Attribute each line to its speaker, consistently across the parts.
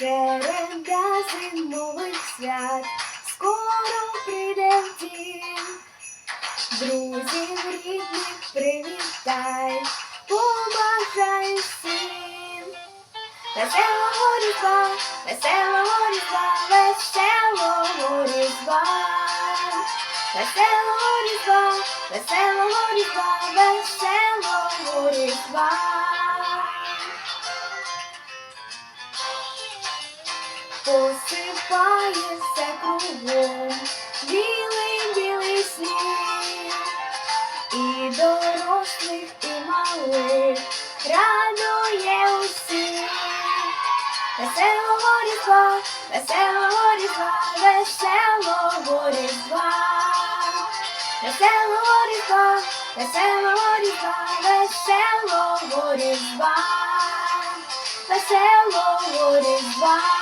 Speaker 1: Череда зимових свят скоро прийде в дім. Друзів рідних привітай, побажай всім. Веселого різдва, веселого різдва, веселого різдва. Веселого різдва, веселого різдва, веселого різдва. Посипає все кругом, білий білий сніг, і дорослих, і малих радує усіх. Веселого різдва, веселого різдва, веселого різдва. Веселого різдва, веселого різдва, веселого різдва. Веселого різдва.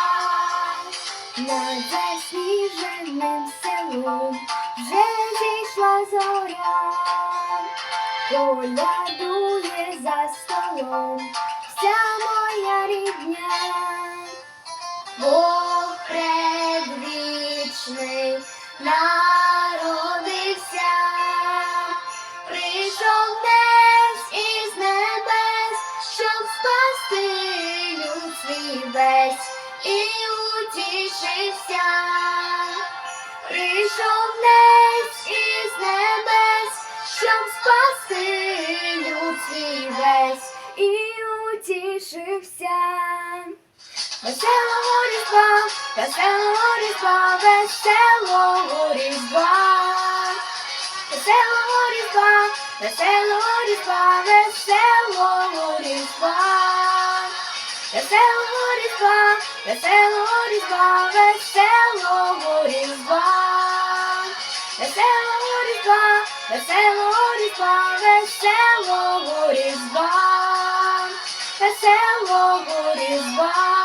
Speaker 1: Над засніженим селом вже зійшла зоря, колядує за столом вся моя рідня. Бог предвічний народився, прийшов десь із небес, щоб спасти люд свій весь і утішився. Щоб спасти люд свій весь і утішився. Веселого різдва, веселого різдва, веселого різдва. Веселого різдва, веселого різдва, веселого різдва. Веселого різдва, веселого різдва, веселого різдва. Веселого різдва, веселого різдва, веселого різдва. Веселого різдва,